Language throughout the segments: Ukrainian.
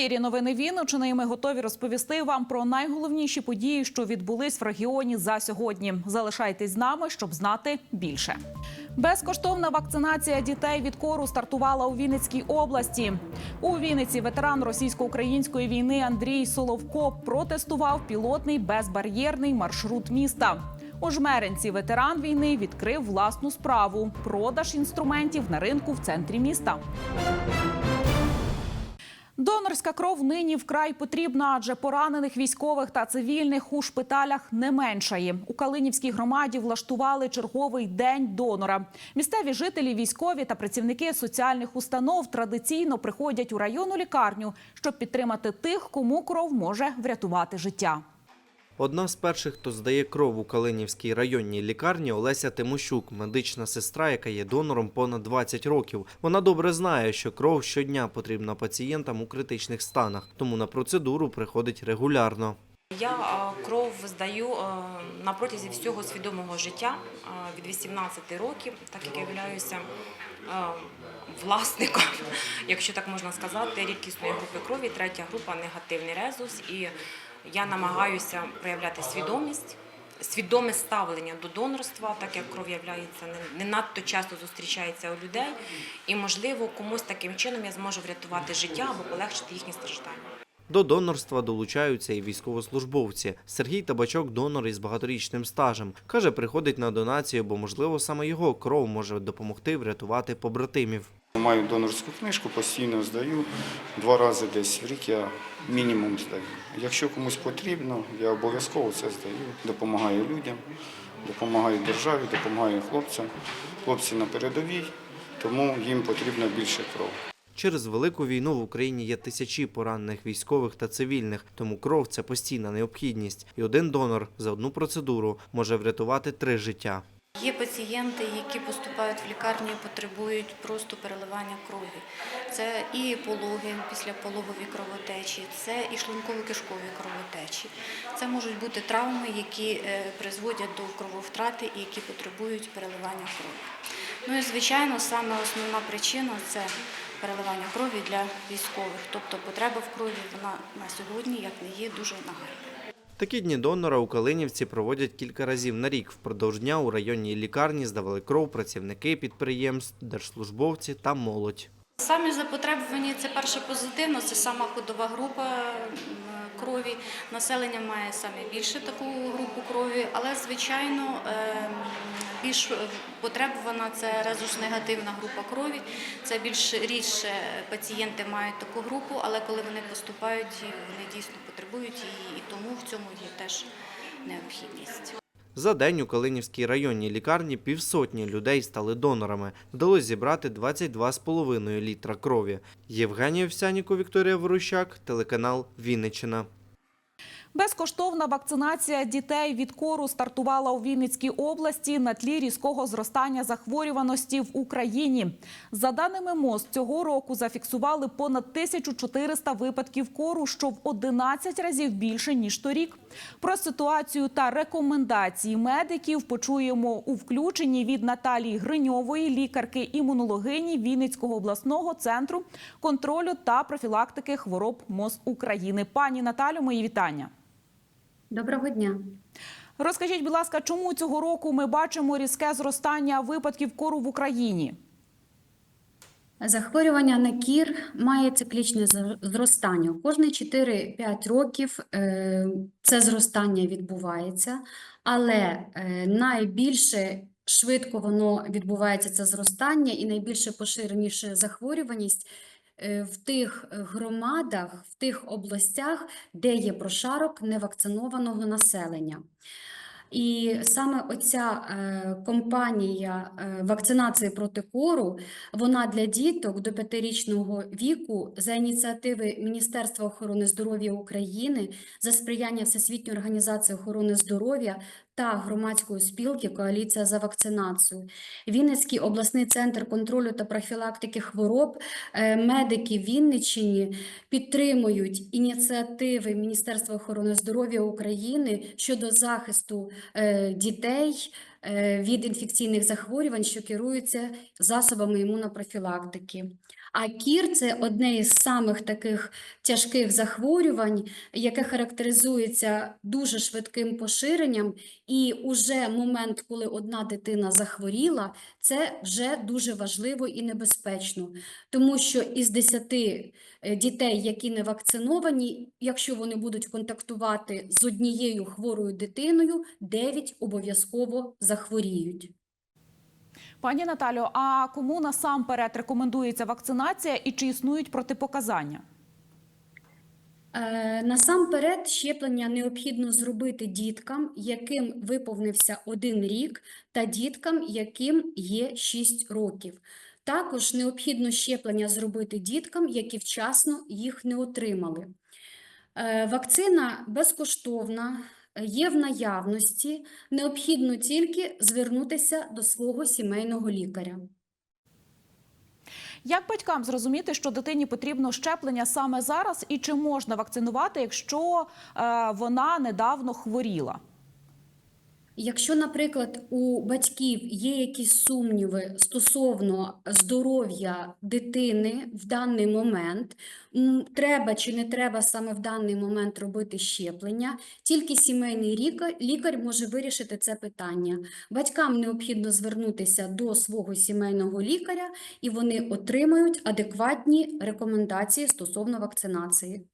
ефірі новини Вінничини. і Ми готові розповісти вам про найголовніші події, що відбулись в регіоні за сьогодні. Залишайтесь з нами, щоб знати більше. Безкоштовна вакцинація дітей від кору стартувала у Вінницькій області. У Вінниці ветеран російсько-української війни Андрій Соловко протестував пілотний безбар'єрний маршрут міста. У Жмеринці ветеран війни відкрив власну справу продаж інструментів на ринку в центрі міста. Донорська кров нині вкрай потрібна, адже поранених військових та цивільних у шпиталях не меншає. У Калинівській громаді влаштували черговий день донора. Місцеві жителі, військові та працівники соціальних установ традиційно приходять у районну лікарню, щоб підтримати тих, кому кров може врятувати життя. Одна з перших, хто здає кров у Калинівській районній лікарні, Олеся Тимощук, медична сестра, яка є донором понад 20 років. Вона добре знає, що кров щодня потрібна пацієнтам у критичних станах, тому на процедуру приходить регулярно. Я кров здаю на протязі всього свідомого життя від 18 років, так як я являюся власником, якщо так можна сказати, рідкісної групи крові, третя група негативний резус. І я намагаюся проявляти свідомість. Свідоме ставлення до донорства, так як кров являється не, надто часто зустрічається у людей, і можливо комусь таким чином я зможу врятувати життя або полегшити їхні страждання. До донорства долучаються і військовослужбовці. Сергій Табачок донор із багаторічним стажем. Каже, приходить на донацію, бо можливо саме його кров може допомогти врятувати побратимів. Маю донорську книжку, постійно здаю. Два рази десь в рік я мінімум здаю. Якщо комусь потрібно, я обов'язково це здаю. Допомагаю людям, допомагаю державі, допомагаю хлопцям. Хлопці на передовій, тому їм потрібно більше кров. Через велику війну в Україні є тисячі поранених військових та цивільних, тому кров це постійна необхідність. І один донор за одну процедуру може врятувати три життя. Є пацієнти, які поступають в лікарню і потребують просто переливання крові. Це і пологи після пологові кровотечі, це і шлунково-кишкові кровотечі. Це можуть бути травми, які е, призводять до крововтрати і які потребують переливання крові. Ну і звичайно, саме основна причина це переливання крові для військових. Тобто потреба в крові вона на сьогодні як не є дуже нагальна. Такі дні донора у Калинівці проводять кілька разів на рік. Впродовж дня у районній лікарні здавали кров працівники підприємств, держслужбовці та молодь. Самі запотребувані це перше позитивно, це сама ходова група крові. Населення має саме більше таку групу крові, але звичайно е, більш потребувана це резус-негативна група крові. Це більш рідше пацієнти мають таку групу, але коли вони поступають, вони дійсно потребують її, і тому в цьому є теж необхідність. За день у Калинівській районній лікарні півсотні людей стали донорами. Вдалося зібрати 22,5 літра крові. Євгенія Овсяніко, Вікторія Ворущак, телеканал Вінниччина. Безкоштовна вакцинація дітей від кору стартувала у Вінницькій області на тлі різкого зростання захворюваності в Україні. За даними МОЗ, цього року зафіксували понад 1400 випадків кору, що в 11 разів більше ніж торік. Про ситуацію та рекомендації медиків почуємо у включенні від Наталії Гриньової, лікарки імунологині Вінницького обласного центру контролю та профілактики хвороб МОЗ України. Пані Наталю, мої вітання. Доброго дня. Розкажіть, будь ласка, чому цього року ми бачимо різке зростання випадків кору в Україні? Захворювання на кір має циклічне зр- зростання. Кожні 4-5 років е, це зростання відбувається, але е, найбільше швидко воно відбувається це зростання і найбільше поширеніше захворюваність в тих громадах, в тих областях, де є прошарок невакцинованого населення. І саме оця е, компанія е, вакцинації проти кору, вона для діток до п'ятирічного віку за ініціативи Міністерства охорони здоров'я України за сприяння Всесвітньої організації охорони здоров'я та громадської спілки Коаліція за вакцинацію. Вінницький обласний центр контролю та профілактики хвороб, е, медики Вінниччині підтримують ініціативи Міністерства охорони здоров'я України щодо захисту е, дітей е, від інфекційних захворювань, що керуються засобами імунопрофілактики. А кір це одне із самих таких тяжких захворювань, яке характеризується дуже швидким поширенням. І уже момент, коли одна дитина захворіла, це вже дуже важливо і небезпечно, тому що із 10 е, дітей, які не вакциновані, якщо вони будуть контактувати з однією хворою дитиною, 9 обов'язково захворіють. Пані Наталю, а кому насамперед рекомендується вакцинація і чи існують протипоказання? Е, Насамперед, щеплення необхідно зробити діткам, яким виповнився один рік, та діткам, яким є 6 років. Також необхідно щеплення зробити діткам, які вчасно їх не отримали. Е, Вакцина безкоштовна, є в наявності, необхідно тільки звернутися до свого сімейного лікаря. Як батькам зрозуміти, що дитині потрібно щеплення саме зараз, і чи можна вакцинувати, якщо е, вона недавно хворіла? Якщо, наприклад, у батьків є якісь сумніви стосовно здоров'я дитини в даний момент, треба чи не треба саме в даний момент робити щеплення, тільки сімейний лікар, лікар може вирішити це питання. Батькам необхідно звернутися до свого сімейного лікаря, і вони отримають адекватні рекомендації стосовно вакцинації.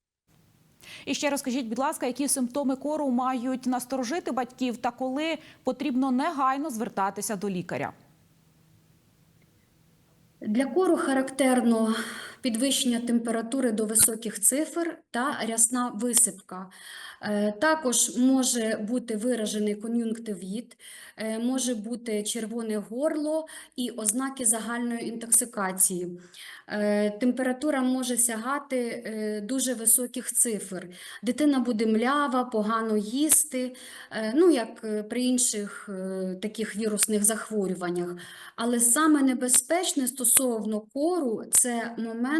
І ще розкажіть, будь ласка, які симптоми кору мають насторожити батьків та коли потрібно негайно звертатися до лікаря? Для кору характерно підвищення температури до високих цифр та рясна висипка. Е, Також може бути виражений кон'юнктивіт, е, може бути червоне горло і ознаки загальної інтоксикації. Е, Температура може сягати дуже високих цифр. Дитина буде млява, погано їсти, ну як при інших таких вірусних захворюваннях. Але саме небезпечне стосовно кору це момент,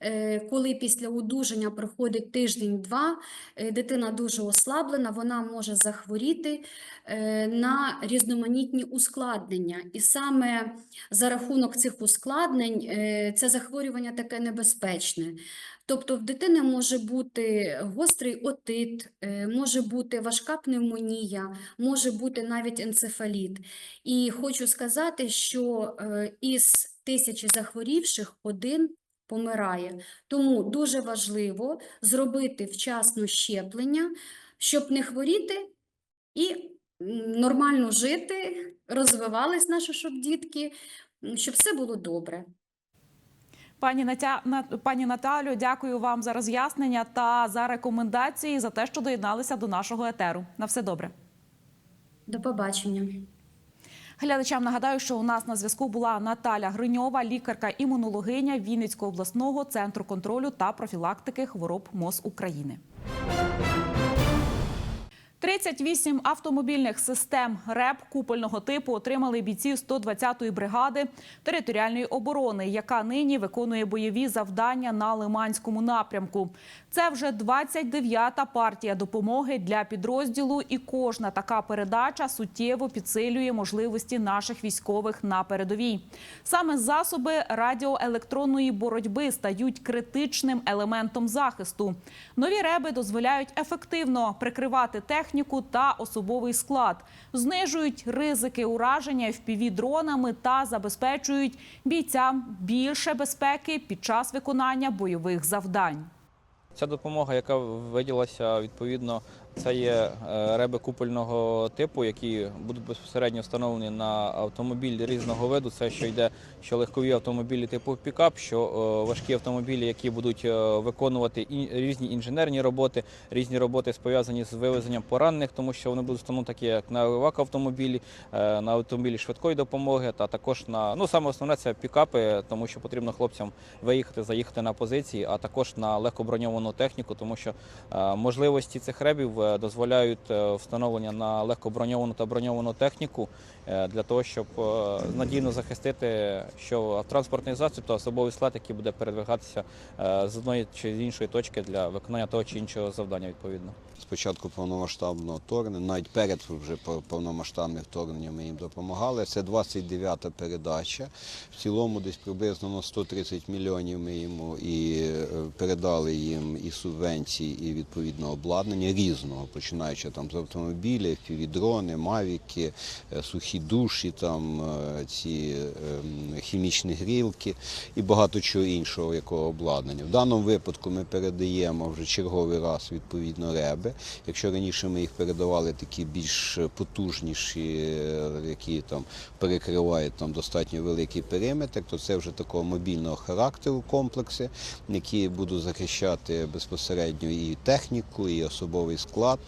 е, коли після одужання проходить тиждень-два, е, дитина дуже ослаблена, вона може захворіти е, на різноманітні ускладнення. І саме за рахунок цих ускладнень це захворювання таке небезпечне. Тобто в дитини може бути гострий отит, може бути важка пневмонія, може бути навіть енцефаліт. І хочу сказати, що із тисячі захворівших один помирає. Тому дуже важливо зробити вчасно щеплення, щоб не хворіти і нормально жити, розвивались наші щоб дітки, щоб все було добре. Пані Натя... Пані Наталю, дякую вам за роз'яснення та за рекомендації за те, що доєдналися до нашого етеру. На все добре. До побачення. Глядачам нагадаю, що у нас на зв'язку була Наталя Гриньова, лікарка-імунологиня Вінницького обласного центру контролю та профілактики хвороб МОЗ України. 38 автомобільних систем РЕП купольного типу отримали бійці 120-ї бригади територіальної оборони, яка нині виконує бойові завдання на Лиманському напрямку. Це вже 29-та партія допомоги для підрозділу, і кожна така передача суттєво підсилює можливості наших військових на передовій. Саме засоби радіоелектронної боротьби стають критичним елементом захисту. Нові реби дозволяють ефективно прикривати техніку та особовий склад, знижують ризики ураження FPV-дронами та забезпечують бійцям більше безпеки під час виконання бойових завдань. Ця допомога, яка виділася, відповідно, це є е, реби купольного типу, які будуть безпосередньо встановлені на автомобілі різного виду. Це що йде, що легкові автомобілі типу пікап, що е, важкі автомобілі, які будуть е, виконувати різні інженерні роботи, різні роботи пов'язані з вивезенням поранених, тому що вони будуть встановлені такі, як на евак автомобілі, на автомобілі швидкої допомоги, та також на ну саме основне це пікапи, тому що потрібно хлопцям виїхати, заїхати на позиції, а також на легкоброньовану техніку, тому що можливості цих ребів дозволяють е, встановлення на легкоброньовану та броньовану техніку е, для того, щоб е, надійно захистити, що транспортний засіб та особовий склад, який буде передвигатися е, з одної чи з іншої точки для виконання того чи іншого завдання відповідно. Спочатку повномасштабного вторгнення, навіть перед вже пов- повномасштабним вторгненням ми їм допомагали. Це 29-та передача. В цілому десь приблизно на 130 мільйонів ми йому і е, передали їм і субвенції, і відповідно обладнання різного, починаючи там з автомобілів, півдрони, мавіки, е, сухі душі, там е, ці ем, хімічні грілки і багато чого іншого, якого обладнання. В даному випадку ми передаємо вже черговий раз відповідно реби. Якщо раніше ми їх передавали такі більш потужніші, е, які там перекривають там достатньо великий периметр, то це вже такого мобільного характеру комплекси, які будуть захищати безпосередньо і техніку, і особовий склад е,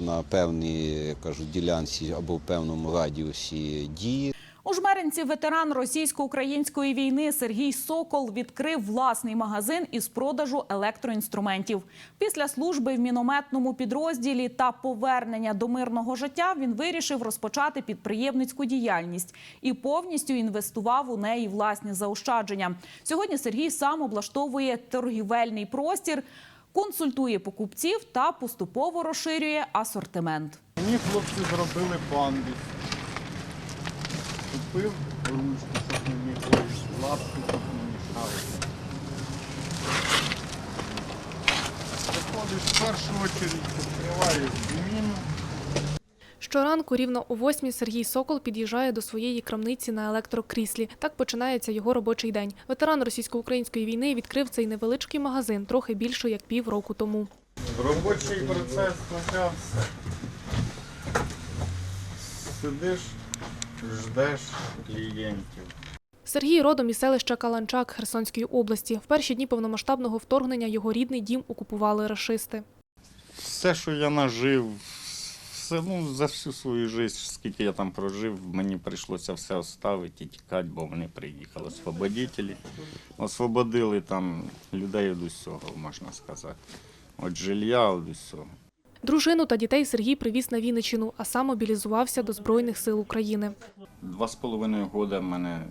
на певній кажуть, ділянці або в певному радіусі дії. У Жмеринці ветеран російсько-української війни Сергій Сокол відкрив власний магазин із продажу електроінструментів. Після служби в мінометному підрозділі та повернення до мирного життя він вирішив розпочати підприємницьку діяльність і повністю інвестував у неї власні заощадження. Сьогодні Сергій сам облаштовує торгівельний простір, консультує покупців та поступово розширює асортимент. Мені хлопці зробили пандус. Купив ручку, щоб не міг лапки, щоб не мішали. Заходиш в першу чергу, відкриваєш зміну. Щоранку рівно о восьмій Сергій Сокол під'їжджає до своєї крамниці на електрокріслі. Так починається його робочий день. Ветеран російсько-української війни відкрив цей невеличкий магазин трохи більше як пів року тому. Робочий процес почався. Сидиш, ждеш клієнтів. Сергій родом із селища Каланчак Херсонської області. В перші дні повномасштабного вторгнення його рідний дім окупували рашисти. Все, що я нажив, все, ну, за всю свою життя, скільки я там прожив, мені прийшлося все оставити і тікати, бо вони приїхали. Освободителі. Освободили там людей від усього, можна сказати. От жилья, від усього. Дружину та дітей Сергій привіз на Вінниччину, а сам мобілізувався до Збройних сил України. Два з половиною года в мене,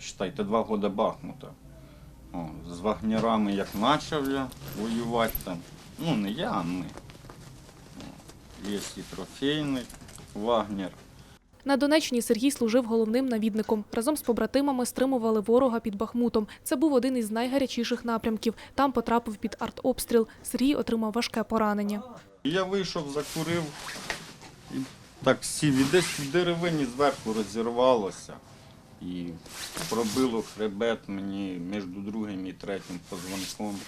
считайте, два года Бахмута. О, з вагнерами як почав я воювати там. Ну, не я, а ми. Є і трофейний Вагнер. На Донеччині Сергій служив головним навідником. Разом з побратимами стримували ворога під Бахмутом. Це був один із найгарячіших напрямків. Там потрапив під артобстріл. Сергій отримав важке поранення. Я вийшов, закурив і так сів. І десь в деревині зверху розірвалося. І пробило хребет мені між другим і третім позвонком.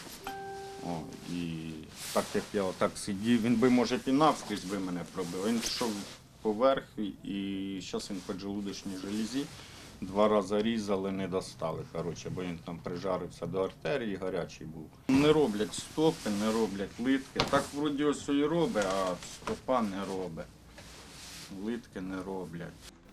О, і так як я отак сидів, він би, може, пінавськись би мене пробив. Він пішов поверх і зараз він по желудочній железі. Два рази різали, не достали, коротше, бо він там прижарився до артерії, гарячий був. Не роблять стопи, не роблять литки. Так вроді ось і робить, а стопа не робить. Литки не роблять.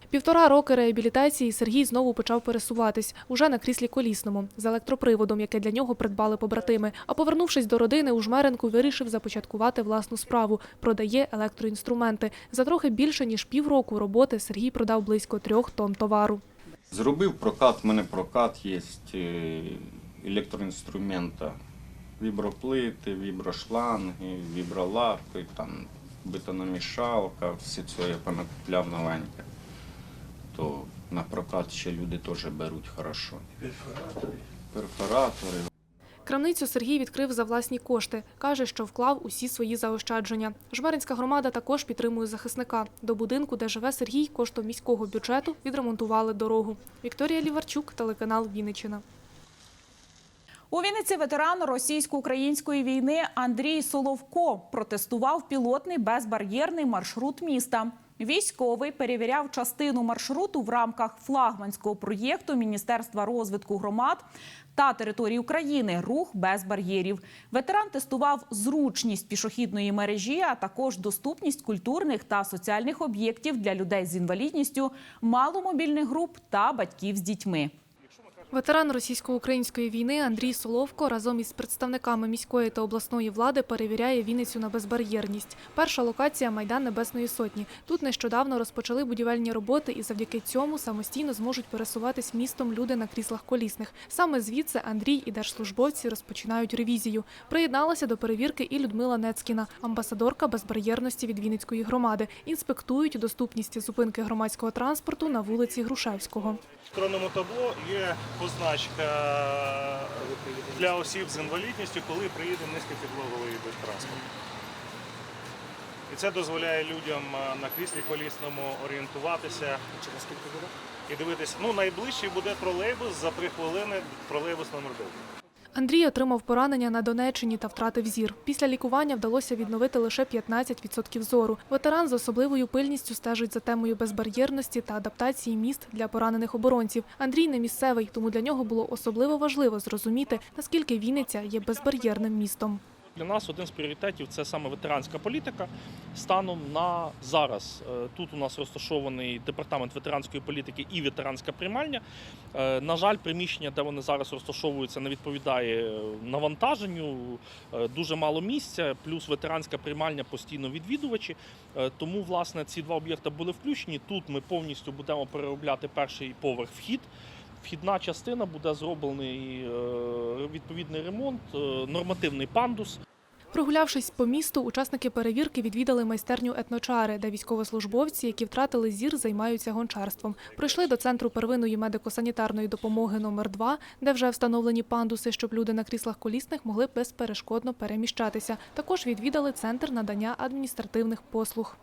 Півтора роки реабілітації Сергій знову почав пересуватись уже на кріслі колісному з електроприводом, яке для нього придбали побратими. А повернувшись до родини, у Жмеренку вирішив започаткувати власну справу. Продає електроінструменти. За трохи більше ніж півроку роботи Сергій продав близько трьох тонн товару. Зробив прокат, в мене прокат є е, електроінструмента. Віброплити, віброшланги, вібролапи, там бетономішалка, все це я понакупляв новеньке. На прокат ще люди теж беруть хорошо. Перфоратори. Перфоратори. Крамницю Сергій відкрив за власні кошти. Каже, що вклав усі свої заощадження. Жмеринська громада також підтримує захисника. До будинку, де живе Сергій, коштом міського бюджету відремонтували дорогу. Вікторія Ліварчук, телеканал Вінниччина. У Вінниці ветеран російсько-української війни Андрій Соловко протестував пілотний безбар'єрний маршрут міста. Військовий перевіряв частину маршруту в рамках флагманського проєкту Міністерства розвитку громад та території України Рух без бар'єрів. Ветеран тестував зручність пішохідної мережі, а також доступність культурних та соціальних об'єктів для людей з інвалідністю, маломобільних груп та батьків з дітьми. Ветеран російсько-української війни Андрій Соловко разом із представниками міської та обласної влади перевіряє Вінницю на безбар'єрність. Перша локація Майдан Небесної Сотні. Тут нещодавно розпочали будівельні роботи і завдяки цьому самостійно зможуть пересуватись містом люди на кріслах колісних. Саме звідси Андрій і держслужбовці розпочинають ревізію. Приєдналася до перевірки і Людмила Нецькіна, амбасадорка безбар'єрності від Вінницької громади. Інспектують доступність зупинки громадського транспорту на вулиці Грушевського. В табло є позначка для осіб з інвалідністю, коли приїде низькопідлоговий вид транспорту. І це дозволяє людям е, на кріслі колісному орієнтуватися. Через скільки буде? І дивитися. Ну, найближчий буде тролейбус за три хвилини, тролейбус номер 9. Андрій отримав поранення на Донеччині та втратив зір. Після лікування вдалося відновити лише 15% зору. Ветеран з особливою пильністю стежить за темою безбар'єрності та адаптації міст для поранених оборонців. Андрій не місцевий, тому для нього було особливо важливо зрозуміти, наскільки Вінниця є безбар'єрним містом. Для нас один з пріоритетів це саме ветеранська політика станом на зараз. Е, Тут у нас розташований департамент ветеранської політики і ветеранська приймальня. Е, На жаль, приміщення, де вони зараз розташовуються, не відповідає навантаженню. Е, Дуже мало місця, плюс ветеранська приймальня постійно відвідувачі. Тому, власне, ці два об'єкти були включені. Тут ми повністю будемо переробляти перший поверх вхід. Вхідна частина буде зроблений е, відповідний ремонт, е, нормативний пандус. Прогулявшись по місту, учасники перевірки відвідали майстерню етночари, де військовослужбовці, які втратили зір, займаються гончарством. Прийшли до центру первинної медико-санітарної допомоги номер 2 де вже встановлені пандуси, щоб люди на кріслах колісних могли безперешкодно переміщатися. Також відвідали центр надання адміністративних послуг.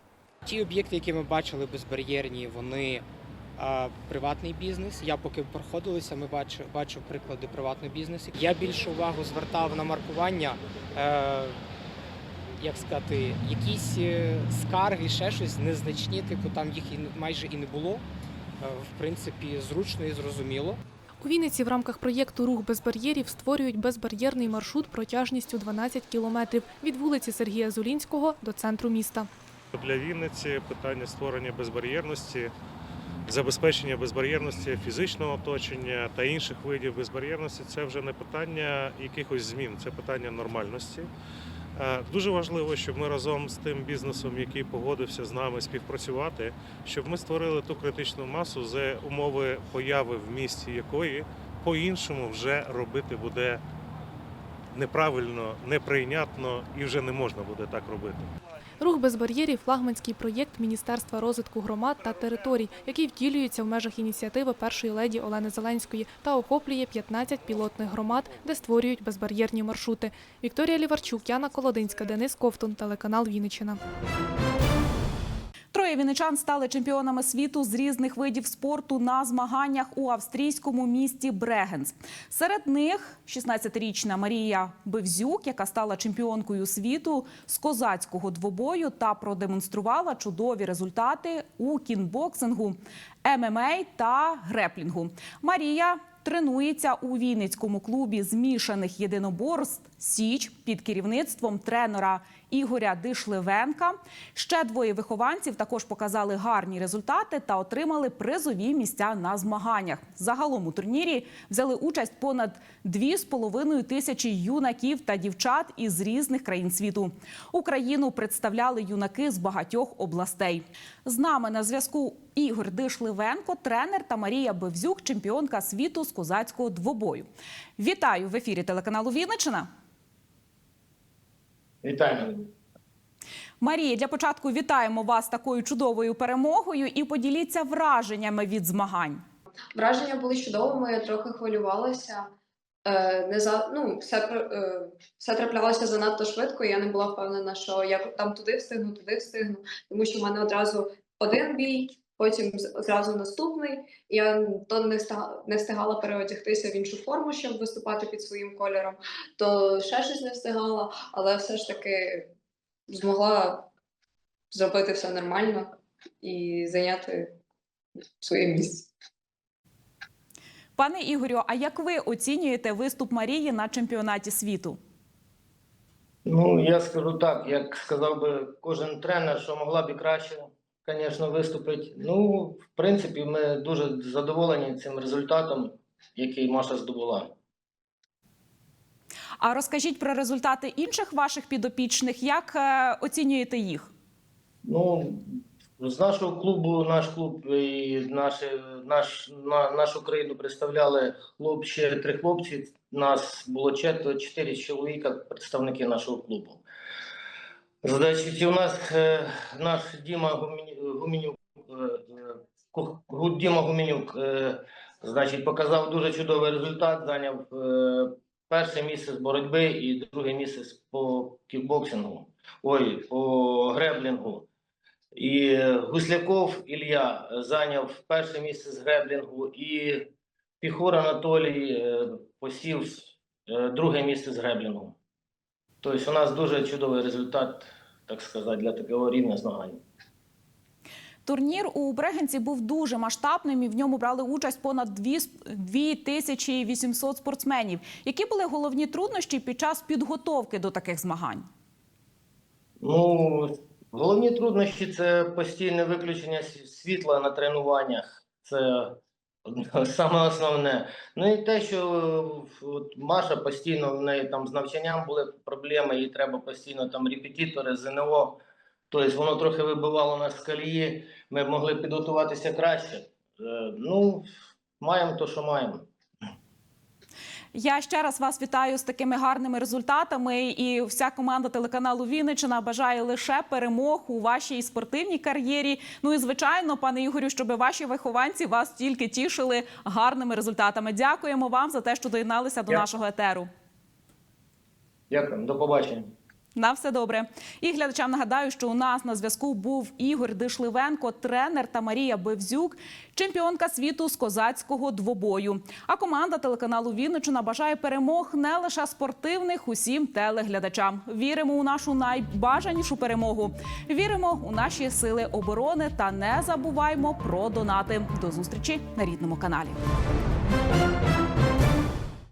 Ті об'єкти, які ми бачили безбар'єрні, вони а, приватний бізнес. Я поки проходилися, ми бачу, бачу приклади приватного бізнесу. Я більше увагу звертав на маркування, е, як сказати, якісь е, скарги, ще щось незначні, типу там їх і майже і не було. Е, в принципі, зручно і зрозуміло. У Вінниці в рамках проєкту Рух без бар'єрів створюють безбар'єрний маршрут протяжністю 12 кілометрів від вулиці Сергія Зулінського до центру міста. Для Вінниці питання створення безбар'єрності, забезпечення безбар'єрності фізичного оточення та інших видів безбар'єрності це вже не питання якихось змін, це питання нормальності. Е, Дуже важливо, щоб ми разом з тим бізнесом, який погодився з нами співпрацювати, щоб ми створили ту критичну масу, за умови появи в місті якої по-іншому вже робити буде неправильно, неприйнятно і вже не можна буде так робити. Рух без бар'єрів флагманський проєкт Міністерства розвитку громад та територій, який втілюється в межах ініціативи першої леді Олени Зеленської та охоплює 15 пілотних громад, де створюють безбар'єрні маршрути. Вікторія Ліварчук, Яна Колодинська, Денис Ковтун, телеканал Вінниччина. Троє вінничан стали чемпіонами світу з різних видів спорту на змаганнях у австрійському місті Брегенс. Серед них 16-річна Марія Бевзюк, яка стала чемпіонкою світу з козацького двобою та продемонструвала чудові результати у кінбоксингу, ММА та греплінгу. Марія тренується у Вінницькому клубі змішаних єдиноборств Січ під керівництвом тренера Ігоря Дишливенка. Ще двоє вихованців також показали гарні результати та отримали призові місця на змаганнях. Загалом у турнірі взяли участь понад 2,5 тисячі юнаків та дівчат із різних країн світу. Україну представляли юнаки з багатьох областей. З нами на зв'язку Ігор Дишливенко, тренер та Марія Бевзюк, чемпіонка світу з козацького двобою. Вітаю в ефірі телеканалу Вінниччина. Вітаю. Марія, для початку вітаємо вас такою чудовою перемогою і поділіться враженнями від змагань. Враження були чудовими, я трохи хвилювалася. Е, не за, ну, все, е, все траплялося занадто швидко, і я не була впевнена, що я там туди встигну, туди встигну, тому що в мене одразу один бій, потім зразу наступний. Я то не встигала, не встигала переодягтися в іншу форму, щоб виступати під своїм кольором, то ще щось не встигала, але все ж таки змогла зробити все нормально і зайняти своє місце. Пане Ігорю, а як ви оцінюєте виступ Марії на чемпіонаті світу? Ну, я скажу так, як сказав би кожен тренер, що могла б і краще, звісно, виступити. Ну, в принципі, ми дуже задоволені цим результатом. який Маша здобула. А розкажіть про результати інших ваших підопічних. Як е, оцінюєте їх? Ну, з нашого клубу, наш клуб і наші, наш, на, нашу країну представляли хлоп, ще три хлопці. Нас було четверо, чотири чоловіка, представники нашого клубу. Значить, у нас е, наш Діма Гуменюк, е, е, Діма Гуменюк, е, значить, показав дуже чудовий результат, зайняв перше місце з боротьби і друге місце по кікбоксингу, ой, по греблінгу. І Гусляков Ілля зайняв перше місце з греблінгу, і Піхор Анатолій посів друге місце з греблінгу. Тобто у нас дуже чудовий результат, так сказати, для такого рівня змагань. Турнір у Брегенці був дуже масштабним і в ньому брали участь понад 2800 спортсменів. Які були головні труднощі під час підготовки до таких змагань? Ну, головні труднощі це постійне виключення світла на тренуваннях. Це саме основне. Ну і те, що от Маша постійно в неї там з навчанням були проблеми, їй треба постійно там репетитори, ЗНО. Тобто воно трохи вибивало нас з колії, ми б могли підготуватися краще. Е, Ну, маємо то, що маємо. Я ще раз вас вітаю з такими гарними результатами. І вся команда телеканалу Вінниччина бажає лише перемог у вашій спортивній кар'єрі. Ну і звичайно, пане Ігорю, щоб ваші вихованці вас тільки тішили гарними результатами. Дякуємо вам за те, що доєдналися до Дякую. нашого етеру. Дякую, до побачення. На все добре. І глядачам нагадаю, що у нас на зв'язку був Ігор Дишливенко, тренер та Марія Бевзюк, чемпіонка світу з козацького двобою. А команда телеканалу Вінниччина бажає перемог не лише спортивних, усім телеглядачам. Віримо у нашу найбажанішу перемогу. Віримо у наші сили оборони та не забуваймо про донати. До зустрічі на рідному каналі.